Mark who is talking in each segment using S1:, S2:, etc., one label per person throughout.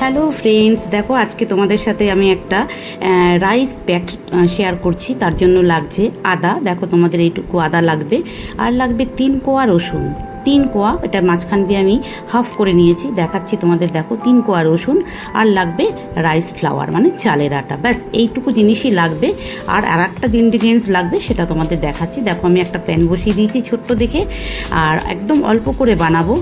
S1: Hello friends দেখো, আজকে তোমাদের সাথে আমি একটা রাইস প্যাক শেয়ার করছি। তার জন্য লাগছে আদা। দেখো, তোমাদের এইটুকু আদা লাগবে। আর লাগবে তিন কোয়া রসুন। তিন কোয়া, এটা মাঝখান দিয়ে আমি হাফ করে নিয়েছি। দেখাচ্ছি তোমাদের, দেখো, তিন কোয়া রসুন আর লাগবে রাইস ফ্লাওয়ার মানে চালের আটা। ব্যাস, এইটুকু জিনিসই লাগবে। আর আর একটা ইনগ্রিডিয়েন্টস লাগবে, সেটা তোমাদের দেখাচ্ছি। দেখো, আমি একটা প্যান বসিয়ে দিয়েছি ছোট্ট দেখে, আর একদম অল্প করে বানাবো।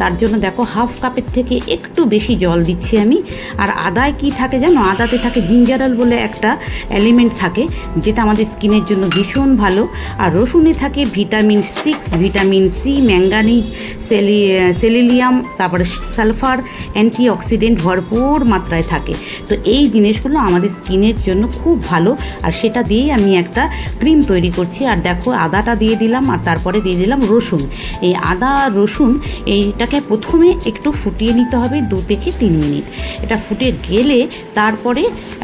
S1: তার জন্য দেখো, হাফ কাপের থেকে একটু বেশি জল দিচ্ছি আমি। আর আদায় কি থাকে জানো? আদাতে থাকে জিঞ্জারাল বলে একটা এলিমেন্ট থাকে, যেটা আমাদের স্কিনের জন্য ভীষণ ভালো। আর রসুনে থাকে vitamin six vitamin C manganese সেলি সেলিলিয়াম তারপরে সালফার অ্যান্টিঅক্সিডেন্ট ভরপুর মাত্রায় থাকে। তো এই জিনিসগুলো আমাদের স্কিনের জন্য খুব ভালো। আর সেটা দিয়েই আমি একটা ক্রিম তৈরি করছি। আর দেখো, আদাটা দিয়ে দিলাম, আর তারপরে দিয়ে দিলাম রসুন। এই আদা, রসুন, এইটাকে প্রথমে একটু ফুটিয়ে নিতে হবে দু থেকে তিন মিনিট। এটা ফুটে গেলে তারপরে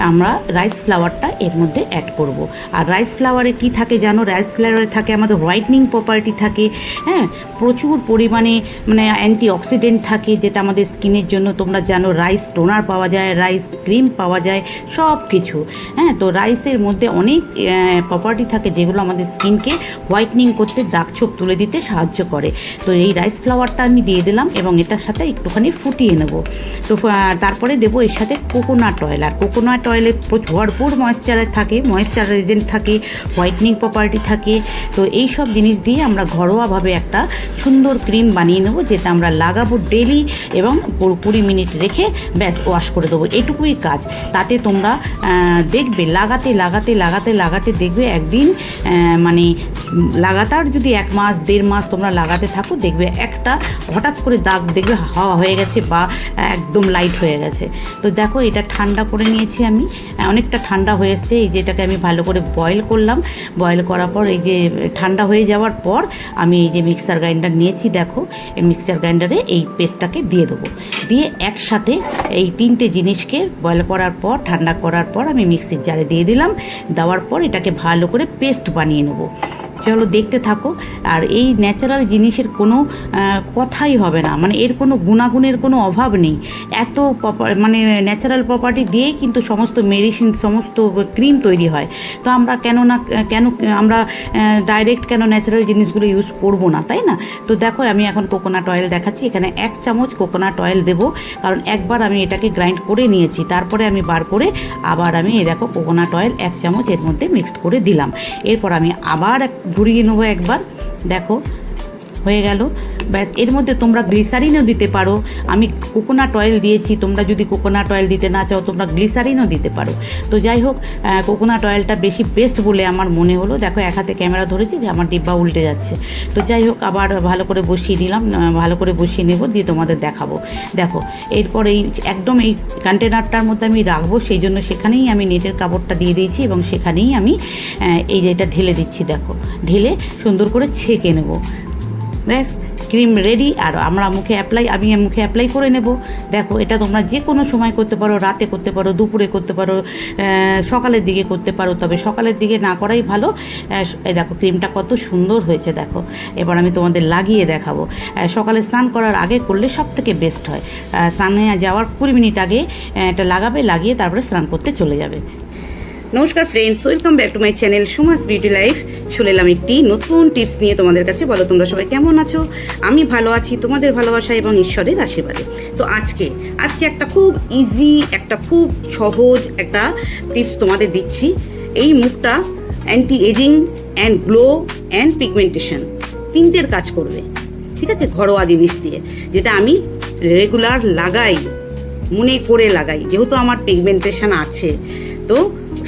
S1: আমরা রাইস ফ্লাওয়ারটা এর মধ্যে অ্যাড করব। আর রাইস ফ্লাওয়ারে কি থাকে জানো? রাইস ফ্লাওয়ারে থাকে আমাদের হোয়াইটনিং প্রপার্টি থাকে হ্যাঁ? প্রচুর পরিমাণে মানে অ্যান্টি অক্সিডেন্ট থাকে যেটা আমাদের স্কিনের জন্য, তোমরা জানো রাইস টোনার পাওয়া যায় রাইস ক্রিম পাওয়া যায় সব কিছু হ্যাঁ তো রাইসের মধ্যে অনেক প্রপার্টি থাকে যেগুলো আমাদের স্কিনকে হোয়াইটনিং করতে দাগ ছোপ তুলে দিতে সাহায্য করে। তো এই রাইস ফ্লাওয়ারটা আমি দিয়ে দিলাম এবং এটার সাথে একটুখানি ফুটিয়ে নেব। তো তারপরে দেবো এর সাথে কোকোনাট অয়েল আর কোকোনাট অয়েলে ভরপুর ময়েশ্চারাইজ থাকে ময়েশ্চারাইজেন্ট থাকে হোয়াইটনিং প্রপার্টি থাকে। তো এই সব জিনিস দিয়ে আমরা ঘরোয়াভাবে একটা সুন্দর ক্রিম বানিয়ে নেব, যেটা আমরা লাগাবো ডেলি এবং কুড়ি মিনিট রেখে ব্যাস ওয়াশ করে দেবো। এটুকুই কাজ। তাতে তোমরা দেখবে, লাগাতে লাগাতে লাগাতে লাগাতে দেখবে একদিন মানে লাগাতার যদি এক মাস, দেড় মাস তোমরা লাগাতে থাকো, দেখবে একটা হঠাৎ করে দাগ দেখবে হাওয়া হয়ে গেছে বা একদম লাইট হয়ে গেছে। তো দেখো, এটা ঠান্ডা করে নিয়েছি আমি। অনেকটা ঠান্ডা হয়ে এসছে, এই যেটাকে আমি ভালো করে বয়েল করলাম। বয়েল করার পর এই যে ঠান্ডা হয়ে যাওয়ার পর আমি এই যে মিক্সার গ্রাইন্ডার নিয়েছি, দেখো, এই মিক্সার গ্রাইন্ডারে এই পেস্টটাকে দিয়ে দেবো। দিয়ে একসাথে এই তিনটে জিনিসকে বয়েল করার পর, ঠান্ডা করার পর আমি মিক্সির জারে দিয়ে দিলাম। দেওয়ার পর এটাকে ভালো করে পেস্ট বানিয়ে নেব। চলো দেখতে থাকো, আর এই ন্যাচারাল জিনিসের কোনো কথাই হবে না। মানে এর কোনো গুণাগুণের কোনো অভাব নেই। এত মানে ন্যাচারাল প্রপার্টি দিয়েই কিন্তু সমস্ত মেডিসিন সমস্ত ক্রিম তৈরি হয়। তো আমরা কেন না, কেন, আমরা ডাইরেক্ট কেন ন্যাচারাল জিনিসগুলো ইউজ করব না, তাই না? তো দেখো, আমি এখন কোকোনাট অয়েল দেখাচ্ছি। এখানে এক চামচ কোকোনাট অয়েল দেবো। কারণ একবার আমি এটাকে গ্রাইন্ড করে নিয়েছি। তারপরে আমি বার করে আবার আমি এ দেখো কোকোনাট অয়েল এক চামচ এর মধ্যে মিক্সড করে দিলাম। এরপর আমি আবার এক ঘুরিয়ে নেব একবার। দেখো হয়ে গেল। ব্যাস, এর মধ্যে তোমরা গ্লিসারিনও দিতে পারো। আমি কোকোনাট অয়েল দিয়েছি, তোমরা যদি কোকোনাট অয়েল দিতে না চাও, তোমরা গ্লিসারিনও দিতে পারো। তো যাই হোক কোকোনাট অয়েলটা বেশি বেস্ট বলে আমার মনে হলো। দেখো, এক হাতে ক্যামেরা ধরেছি যে আমার ডিব্বা উল্টে যাচ্ছে। তো যাই হোক, আবার ভালো করে বসিয়ে নিলাম ভালো করে বসিয়ে নেব, দিয়ে তোমাদের দেখাবো। দেখো, এরপর এই একদম এই কন্টেনারটার মধ্যে আমি রাখব, সেই জন্য সেখানেই আমি নেটের কাপড়টা দিয়ে দিয়েছি এবং সেখানেই আমি এই যে এটা ঢেলে দিচ্ছি, দেখো। ঢেলে সুন্দর করে ছেঁকে নেব। ব্যাস ক্রিম রেডি আর আমরা মুখে অ্যাপ্লাই আমি মুখে অ্যাপ্লাই করে নেব। দেখো, এটা তোমরা যে কোনো সময় করতে পারো, রাতে করতে পারো, দুপুরে করতে পারো সকালের দিকে করতে পারো, তবে সকালের দিকে না করাই ভালো। দেখো ক্রিমটা কত সুন্দর হয়েছে, দেখো। এবার আমি তোমাদের লাগিয়ে দেখাবো। সকালে স্নান করার আগে করলে সব থেকে বেস্ট হয় স্নানে যাওয়ার কুড়ি মিনিট আগে এটা লাগাবে, লাগিয়ে তারপরে স্নান করতে চলে যাবে। নমস্কার friends welcome back to my channel Suma's beauty life চলে এলাম একটি নতুন টিপস নিয়ে তোমাদের কাছে। বলো, তোমরা সবাই কেমন আছো? আমি ভালো আছি, তোমাদের ভালোবাসা এবং ঈশ্বরের আশীর্বাদে। তো আজকে আজকে একটা খুব ইজি একটা খুব সহজ একটা টিপস তোমাদের দিচ্ছি। এই মুখটা anti ageing and glow and pigmentation তিনটের কাজ করবে। ঠিক আছে? ঘরোয়া জিনিস দিয়ে। যেটা আমি রেগুলার লাগাই, মনে করে লাগাই। যেহেতু আমার পিগমেন্টেশন আছে, তো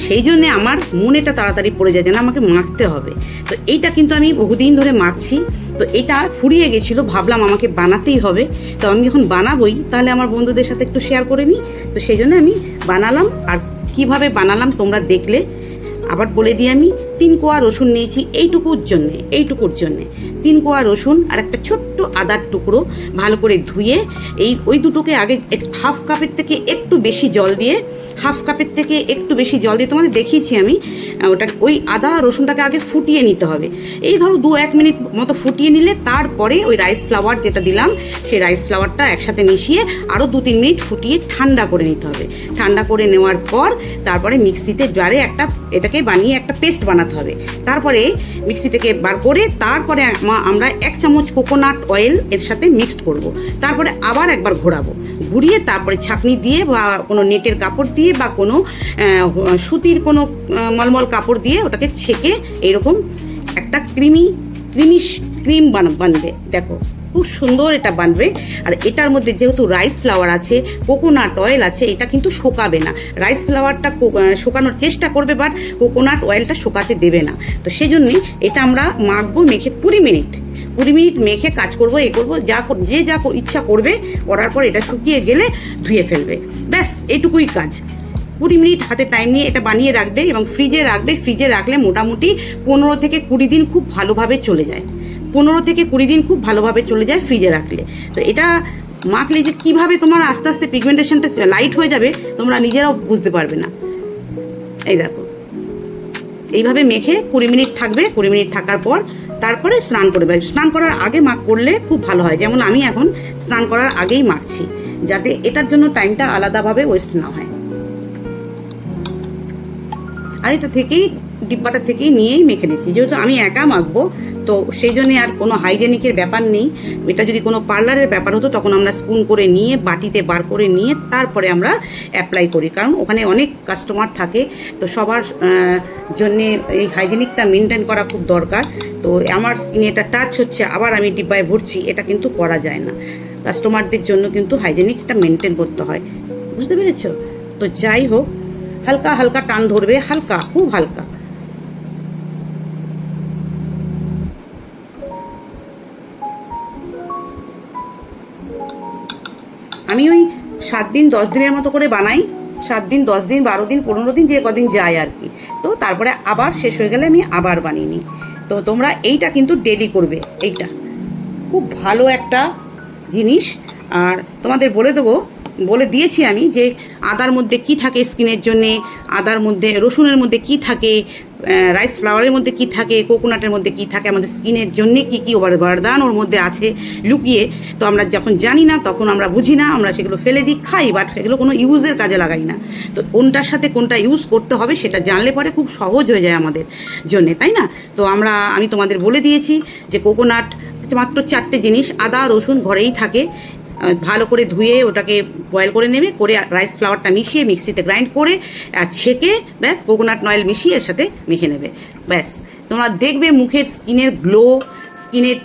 S1: সেই জন্যে আমার মন মনেটা তাড়াতাড়ি পড়ে যায়, যেন আমাকে মাখতে হবে। তো এইটা কিন্তু আমি বহুদিন ধরে মাখছি তো এটা ফুরিয়ে গেছিল, ভাবলাম আমাকে বানাতেই হবে। তো আমি যখন বানাবই, তাহলে আমার বন্ধুদের সাথে একটু শেয়ার করে নিই। তো সেই জন্য আমি বানালাম, আর কীভাবে বানালাম তোমরা দেখলে। আবার বলে দিই আমি তিন কোয়া রসুন নিয়েছি এইটুকুর জন্যে এইটুকুর জন্যে। তিন কোয়া রসুন আর একটা ছোট্ট আদার টুকরো ভালো করে ধুয়ে এই, ওই দুটোকে আগে হাফ কাপের থেকে একটু বেশি জল দিয়ে, হাফ কাপের থেকে একটু বেশি জল দিয়ে তোমাদের দেখিয়েছি আমি ওটা ওই আদা রসুনটাকে আগে ফুটিয়ে নিতে হবে। এই ধরো দু এক মিনিট মতো ফুটিয়ে নিলে তারপরে ওই রাইস ফ্লাওয়ার যেটা দিলাম, সেই রাইস ফ্লাওয়ারটা একসাথে মিশিয়ে আরও দু তিন মিনিট ফুটিয়ে ঠান্ডা করে নিতে হবে। ঠান্ডা করে নেওয়ার পর তারপরে মিক্সিতে জারে একটা, এটাকে বানিয়ে একটা পেস্ট বানাতে হবে। তারপরে মিক্সি থেকে বার করে তারপরে আমরা এক চামচ কোকোনাট অয়েল এর সাথে মিক্সড করব। তারপরে আবার একবার ঘোরাবো। ঘুরিয়ে তারপরে ছাঁকনি দিয়ে বা কোনো নেটের কাপড় দিয়ে বা কোনো সুতির কোনো মলমল কাপড় দিয়ে ওটাকে ছেঁকে এরকম একটা ক্রিমি ক্রিমি ক্রিম বান, বানবে। দেখো খুব সুন্দর এটা বানবে। আর এটার মধ্যে যেহেতু রাইস ফ্লাওয়ার আছে কোকোনাট অয়েল আছে, এটা কিন্তু শোকাবে না। রাইস ফ্লাওয়ারটা শোকানোর চেষ্টা করবে বাট কোকোনাট অয়েলটা শোকাতে দেবে না। তো সেই জন্যই এটা আমরা মাখবো মেখে কুড়ি মিনিট। কুড়ি মিনিট মেখে কাজ করব, এ করব, যা যে যা ইচ্ছা করবে, করার পর এটা শুকিয়ে গেলে ধুয়ে ফেলবে। ব্যাস, এটুকুই কাজ। কুড়ি মিনিট হাতে টাইম নিয়ে এটা বানিয়ে রাখবে এবং ফ্রিজে রাখবে। ফ্রিজে রাখলে মোটামুটি পনেরো থেকে কুড়ি দিন খুব ভালোভাবে চলে যায়। পনেরো থেকে কুড়ি দিন খুব ভালোভাবে চলে যায় ফ্রিজে রাখলে। তো এটা মাখলে যে কীভাবে তোমার আস্তে আস্তে পিগমেন্টেশনটা লাইট হয়ে যাবে, তোমরা নিজেরাও বুঝতে পারবে না। এই দেখো। এইভাবে মেখে কুড়ি মিনিট থাকবে, কুড়ি মিনিট থাকার পর তারপরে স্নান করবে স্নান করার আগে মাখ করলে খুব ভালো হয়। যেমন আমি এখন স্নান করার আগেই মাখছি, যাতে এটার জন্য টাইমটা আলাদাভাবে ওয়েস্ট না হয়। আর এটা থেকেই, ডিব্বাটা থেকেই নিয়েই মেখে নিচ্ছি। যেহেতু আমি একা মাখবো তো সেই জন্য আর কোনো হাইজেনিকের ব্যাপার নেই। এটা যদি কোনো পার্লারের ব্যাপার হতো, তখন আমরা স্পুন করে নিয়ে, বাটিতে বার করে নিয়ে, তারপরে আমরা অ্যাপ্লাই করি। কারণ ওখানে অনেক কাস্টমার থাকে, তো সবার জন্যে এই হাইজেনিকটা মেনটেন করা খুব দরকার। তো আমার স্কিনে এটা টাচ হচ্ছে, আবার আমি ডিব্বায় ভরছি, এটা কিন্তু করা যায় না। কাস্টমারদের জন্য কিন্তু হাইজেনিকটা মেনটেন করতে হয়। বুঝতে পেরেছ? তো যাই হোক, হালকা হালকা টান ধরবে, হালকা, খুব হালকা। সাত দিন, দশ দিনের মতো করে বানাই। সাত দিন, দশ দিন, বারো দিন, পনেরো দিন, যে কদিন যায় আর কি। তো তারপরে আবার শেষ হয়ে গেলে আমি আবার বানিয়ে নিই। তো তোমরা এইটা কিন্তু ডেলি করবে, এইটা। খুব ভালো একটা জিনিস। আর তোমাদের বলে দেবো, বলে দিয়েছি আমি যে আদার মধ্যে কি থাকে স্কিনের জন্যে, আদার মধ্যে রসুনের মধ্যে কি থাকে রাইস ফ্লাওয়ারের মধ্যে কি থাকে কোকোনাটের মধ্যে কি থাকে, আমাদের স্কিনের জন্যে কি কি বরদান ওর মধ্যে আছে লুকিয়ে। তো আমরা যখন জানি না, তখন আমরা বুঝি না, আমরা সেগুলো ফেলে দিই, খাই বাট সেগুলো কোনো ইউজের কাজে লাগাই না। তো কোনটার সাথে কোনটা ইউজ করতে হবে, সেটা জানলে পরে খুব সহজ হয়ে যায় আমাদের জন্যে, তাই না? তো আমরা, আমি তোমাদের বলে দিয়েছি যে কোকোনাট মাত্র চারটে জিনিস, আদা, রসুন, ঘরেই থাকে। ভালো করে ধুয়ে ওটাকে বয়েল করে নেবে, করে রাইস ফ্লাওয়ারটা মিশিয়ে মিক্সিতে গ্রাইন্ড করে আর ছেঁকে ব্যাস কোকোনাট অয়েল মিশিয়ে এর সাথে মেখে নেবে। ব্যাস, তোমরা দেখবে মুখের স্কিনের গ্লো স্কিনের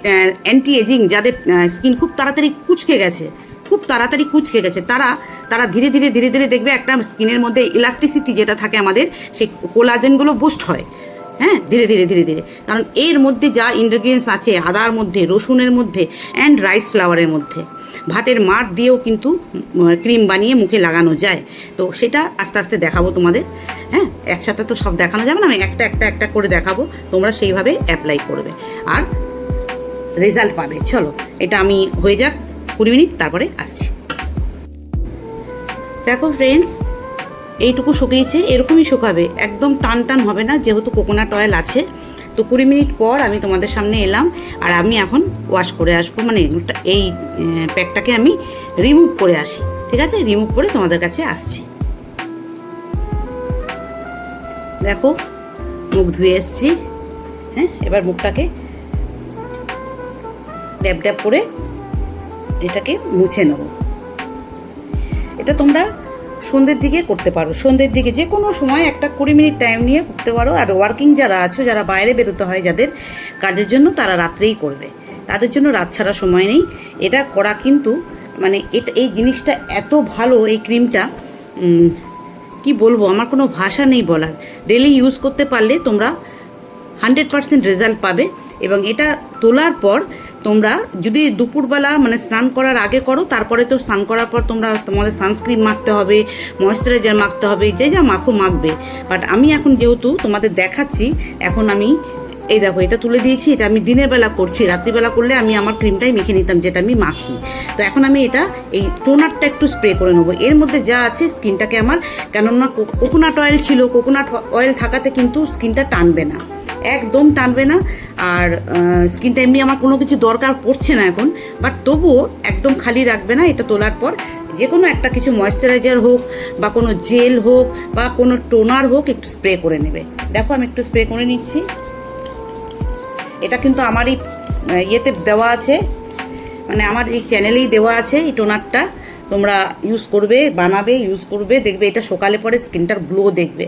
S1: অ্যান্টি এজিং যাদের স্কিন খুব তাড়াতাড়ি কুচকে গেছে, খুব তাড়াতাড়ি কুচকে গেছে, তারা তারা ধীরে ধীরে ধীরে ধীরে দেখবে একটা স্কিনের মধ্যে ইলাস্টিসিটি যেটা থাকে আমাদের, সেই কোলাজেনগুলো বুস্ট হয়। হ্যাঁ ধীরে ধীরে ধীরে ধীরে। কারণ এর মধ্যে যা ইনগ্রেডিয়েন্টস আছে, আদার মধ্যে, রসুনের মধ্যে অ্যান্ড রাইস ফ্লাওয়ারের মধ্যে। ভাতের মাঠ দিয়েও কিন্তু ক্রিম বানিয়ে মুখে লাগানো যায়। তো সেটা আস্তে আস্তে দেখাবো তোমাদের। হ্যাঁ একসাথে তো সব দেখানো যাবে না, আমি একটা একটা একটা করে দেখাবো। তোমরা সেইভাবে অ্যাপ্লাই করবে। আর রেজাল্ট পাবে। চলো, এটা আমি হয়ে যাক। কুড়ি মিনিট, তারপরে আসছি। দেখো ফ্রেন্ডস এইটুকু শুকিয়েছে, এরকমই শুকাবে। একদম টান টান হবে না, যেহেতু কোকোনাট অয়েল আছে। তো কুড়ি মিনিট পর আমি তোমাদের সামনে এলাম আর আমি এখন ওয়াশ করে আসব। মানে এই প্যাকটাকে আমি রিমুভ করে আসি। ঠিক আছে? রিমুভ করে তোমাদের কাছে আসছি। দেখো, মুখ ধুয়ে এসছি। হ্যাঁ এবার মুখটাকে ড্যাব ড্যাব করে এটাকে মুছে নেব। এটা তোমরা সন্ধ্যের দিকে করতে পারো। সন্ধ্যের দিকে যে কোনো সময় একটা কুড়ি মিনিট টাইম নিয়ে করতে পারো। আর ওয়ার্কিং যারা আছো, যারা বাইরে বেরোতে হয়, যাদের কাজের জন্য তারা রাত্রেই করবে। তাদের জন্য রাত ছাড়া সময় নেই। এটা করা কিন্তু মানে এটা, এই জিনিসটা এত ভালো, এই ক্রিমটা কি বলব, আমার কোনো ভাষা নেই বলার। ডেলি ইউজ করতে পারলে তোমরা হান্ড্রেড পার্সেন্ট রেজাল্ট পাবে। এবং এটা তোলার পর তোমরা যদি দুপুরবেলা মানে স্নান করার আগে করো, তারপরে তো স্নান করার পর তোমরা তোমাদের সানস্ক্রিন মাখতে হবে ময়শ্চারাইজার মাখতে হবে, যে যা মাখো মাখবে। বাট আমি এখন যেহেতু তোমাদের দেখাচ্ছি, এখন আমি এই দেখো, এটা তুলে দিয়েছি, এটা আমি দিনের বেলা করছি, রাত্রিবেলা করলে আমি আমার ক্রিমটাই মেখে নিতাম, যেটা আমি মাখি। তো এখন আমি এটা, এই টোনারটা একটু স্প্রে করে নেব। এর মধ্যে যা আছে স্কিনটাকে আমার, কেননা কোকোনাট অয়েল ছিল কোকোনাট অয়েল থাকাতে কিন্তু স্কিনটা টানবে না। একদম টানবে না। আর স্কিনটা এমনি আমার কোনো কিছু দরকার পড়ছে না এখন। বাট তবুও একদম খালি রাখবে না, এটা তোলার পর। যে কোনো একটা কিছু ময়শ্চারাইজার হোক, বা কোনো জেল হোক, বা কোনো টোনার হোক, একটু স্প্রে করে নেবে। দেখো, আমি একটু স্প্রে করে নিচ্ছি। এটা কিন্তু আমার এই ইয়েতে দেওয়া আছে। মানে আমার এই চ্যানেলেই দেওয়া আছে এই টোনারটা তোমরা ইউজ করবে, বানাবে ইউজ করবে, দেখবে এটা সকালে পরে স্কিনটার গ্লো দেখবে।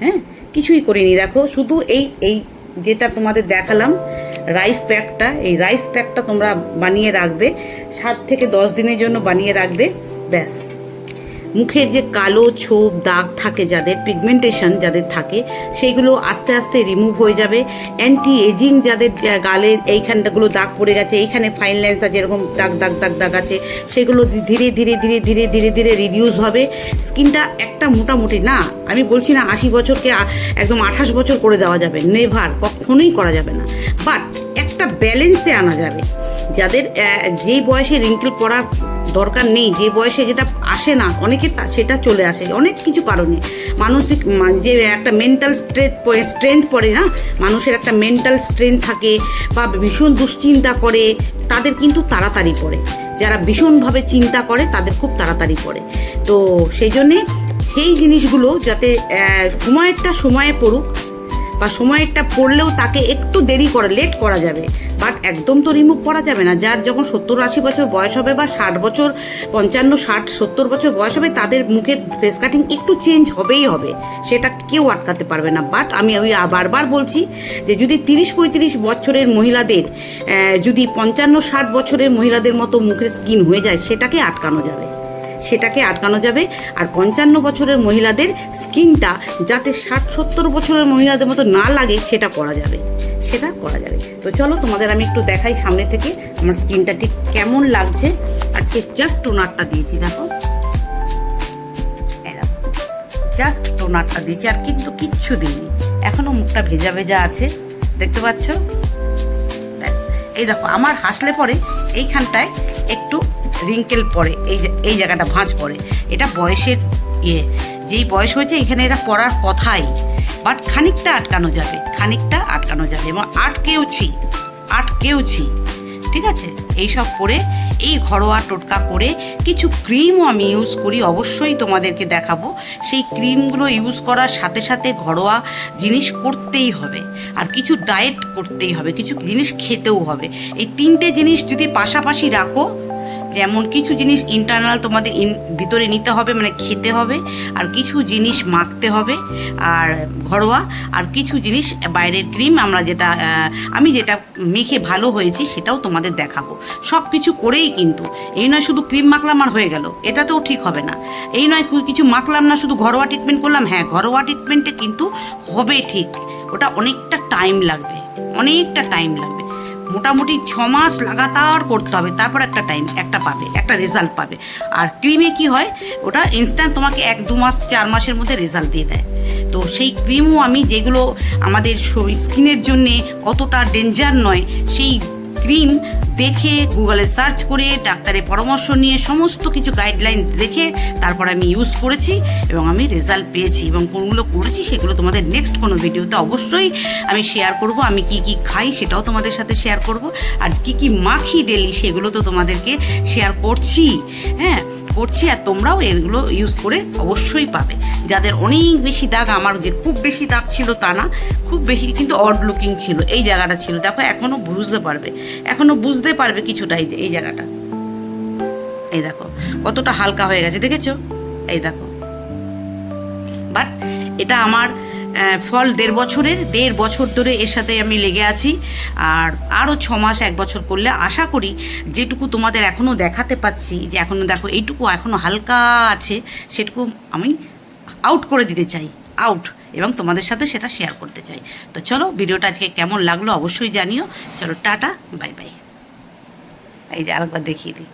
S1: হ্যাঁ? কিছুই করিনি। দেখো, শুধু এই এই যেটা তোমাদের দেখালাম রাইস প্যাকটা এই রাইস প্যাকটা তোমরা বানিয়ে রাখবে, সাত থেকে দশ দিনের জন্য বানিয়ে রাখবে, ব্যাস। মুখের যে কালো ছোপ, দাগ থাকে যাদের পিগমেন্টেশন যাদের থাকে, সেইগুলো আস্তে আস্তে রিমুভ হয়ে যাবে। অ্যান্টি এজিং যাদের, যা- গালে এইখানটাগুলো দাগ পড়ে গেছে, এইখানে ফাইন লাইন্স আছে, এরকম দাগ দাগ দাগ দাগ আছে, সেগুলো ধীরে ধীরে ধীরে ধীরে ধীরে ধীরে রিডিউস হবে। স্কিনটা একটা মোটামুটি না, আমি বলছি না আশি বছরকে একদম আঠাশ বছর করে দেওয়া যাবে নেভার কখনোই করা যাবে না। বাট একটা ব্যালেন্সে আনা যাবে। যাদের যেই বয়সে রিঙ্কেল পড়ার দরকার নেই, যে বয়সে যেটা আসে না, অনেকে সেটা চলে আসে, অনেক কিছু কারণে। মানসিক যে একটা মেন্টাল স্ট্রেথ স্ট্রেংথ পড়ে না মানুষের একটা মেন্টাল স্ট্রেংথ থাকে বা ভীষণ দুশ্চিন্তা করে, তাদের কিন্তু তাড়াতাড়ি পড়ে। যারা ভীষণভাবে চিন্তা করে, তাদের খুব তাড়াতাড়ি পড়ে। তো সেই জন্যে সেই জিনিসগুলো যাতে সময়েরটা সময়ে পড়ুক বা সময়েরটা পড়লেও তাকে একটু দেরি করা লেট করা যাবে। বাট একদম তো রিমুভ করা যাবে না। যার যখন সত্তর আশি বছর বয়স হবে বা ষাট বছর, পঞ্চান্ন, ষাট, সত্তর বছর বয়স হবে, তাদের মুখের ফেস কাটিং একটু চেঞ্জ হবেই হবে। সেটা কেউ আটকাতে পারবে না। বাট আমি ওই বারবার বলছি যে যদি তিরিশ, পঁয়ত্রিশ বছরের মহিলাদের যদি পঞ্চান্ন, ষাট বছরের মহিলাদের মতো মুখের স্কিন হয়ে যায়, সেটাকে আটকানো যাবে। সেটাকে আটকানো যাবে। আর পঞ্চান্ন বছরের মহিলাদের স্কিনটা যাতে ষাট সত্তর বছরের মহিলাদের মতো না লাগে, সেটা করা যাবে। সেটা করা যাবে। তো চলো তোমাদের আমি একটু দেখাই সামনে থেকে আমার স্কিনটা ঠিক কেমন লাগছে। আজকে জাস্ট টোনারটা দিয়েছি, দেখো। জাস্ট টোনারটা দিয়েছি, আর কিন্তু কিচ্ছু দিইনি। এখনও মুখটা ভেজা ভেজা আছে, দেখতে পাচ্ছ? ব্যাস, এই দেখো, আমার হাসলে পরে এইখানটায় একটু রিঙ্কেল পড়ে এই এই জায়গাটা ভাঁজ পড়ে এটা বয়সের ইয়ে। যেই বয়স হয়েছে, এখানে এটা পড়ার কথাই। বাট খানিকটা আটকানো যাবে, খানিকটা আটকানো যাবে। এবং আটকেওছি আটকেওছি। ঠিক আছে? এই সব করে, এই ঘরোয়া টোটকা করে কিছু ক্রিমও আমি ইউজ করি। অবশ্যই তোমাদেরকে দেখাবো। সেই ক্রিমগুলো ইউজ করার সাথে সাথে ঘরোয়া জিনিস করতেই হবে। আর কিছু ডায়েট করতেই হবে, কিছু জিনিস খেতেও হবে। এই তিনটে জিনিস যদি পাশাপাশি রাখো যেমন কিছু জিনিস ইন্টারনাল তোমাদের ভিতরে নিতে হবে মানে খেতে হবে, আর কিছু জিনিস মাখতে হবে, আর ঘরোয়া, আর কিছু জিনিস বাইরের ক্রিম আমরা যেটা আমি যেটা মেখে ভালো হয়েছি সেটাও তোমাদের দেখাবো। সব কিছু করেই কিন্তু, এই নয় শুধু ক্রিম মাখলাম আর হয়ে গেল, এটাতেও ঠিক হবে না। এই নয় কিছু মাখলাম না, শুধু ঘরোয়া ট্রিটমেন্ট করলাম হ্যাঁ ঘরোয়া ট্রিটমেন্টে কিন্তু হবে ঠিক, ওটা অনেকটা টাইম লাগবে, অনেকটা টাইম লাগবে। মোটামুটি ছ মাস লাগাতার করতে হবে, তারপর একটা টাইম একটা পাবে, একটা রেজাল্ট পাবে। আর ক্রিমে কি হয়, ওটা ইনস্ট্যান্ট তোমাকে এক, দু মাস, চার মাসের মধ্যে রেজাল্ট দিয়ে দেয়। তো সেই ক্রিমও আমি যেগুলো আমাদের স্কিনের জন্যে অতটা ডেঞ্জার নয়, সেই ক্রিম দেখে গুগলে সার্চ করে, ডাক্তারের পরামর্শ নিয়ে সমস্ত কিছু গাইডলাইন দেখে তারপর আমি ইউজ করেছি এবং আমি রেজাল্ট পেয়েছি এবং কোনগুলো করেছি সেগুলো তোমাদের নেক্সট কোনো ভিডিওতে অবশ্যই আমি শেয়ার করব। আমি কি কি খাই সেটাও তোমাদের সাথে শেয়ার করব। আর কি কি মাখি ডেলি সেগুলো তো তোমাদেরকে শেয়ার করছি। হ্যাঁ? করছি আর তোমরাও এগুলো ইউজ করে অবশ্যই পাবে। যাদের অনেক বেশি দাগ, আমার যে খুব বেশি দাগ ছিল তা না, খুব বেশি কিন্তু অড লুকিং ছিল। এই জায়গাটা ছিল। দেখো, এখনও বুঝতে পারবে। এখনও বুঝতে পারবে কিছুটা এই এই জায়গাটা। এই দেখো, কতটা হালকা হয়ে গেছে, দেখেছ? এই দেখো। বাট এটা আমার ফল দেড় বছরের, দেড় বছর ধরে এর সাথে আমি লেগে আছি। আর আরও ছ মাস, এক বছর করলে আশা করি যেটুকু তোমাদের এখনও দেখাতে পাচ্ছি, যে এখনও দেখো, এইটুকু এখনও হালকা আছে, সেটুকু আমি আউট করে দিতে চাই আউট এবং তোমাদের সাথে সেটা শেয়ার করতে চাই। তো চলো, ভিডিওটা আজকে কেমন লাগল অবশ্যই জানিও। চলো, টাটা বাই বাই এই যে আরেকবার দেখিয়ে দিই।